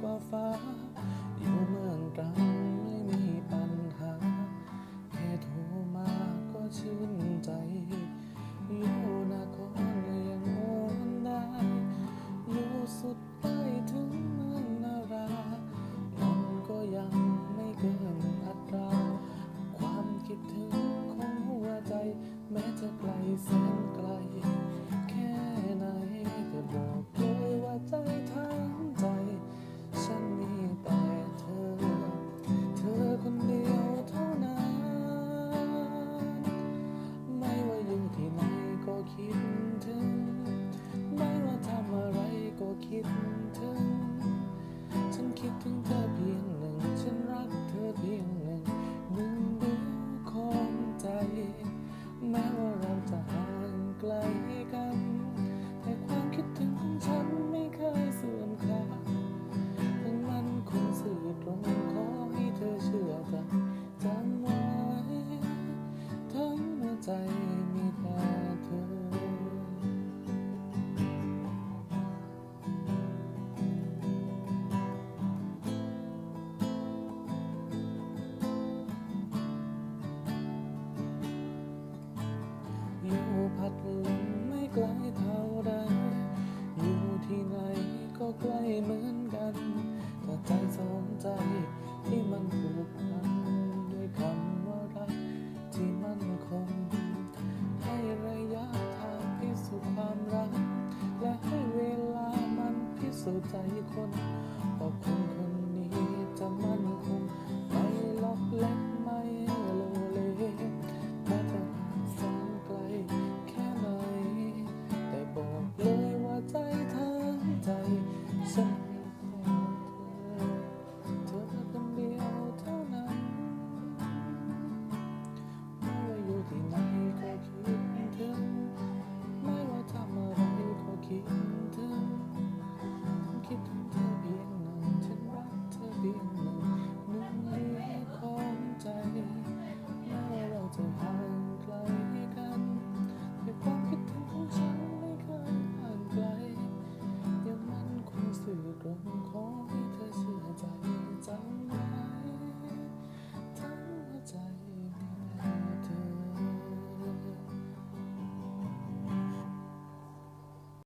กว่าฟ้า อยู่เมืองตรังไม่มีปัญหา แค่โทรมาก็ชื่นใจ อยู่นครยังโอนได้ อยู่สุดใต้ถึงเมืองนารามันก็ยังไม่เกินอัตรา ความคิดถึงของหัวใจ แม้จะไกลแสนไกล กลเท่าไร อยู่ที่ไหนก็ใกล้เหมือนกันแต่ใจสองใจที่มันผูกพันด้วยคำว่ารักที่มันคง ให้ระยะทางพิสูจน์ความรัก และให้เวลามันพิสูจน์ใจคนว่าคนคนนี้จะมั่นคงไม่ลอกเล่น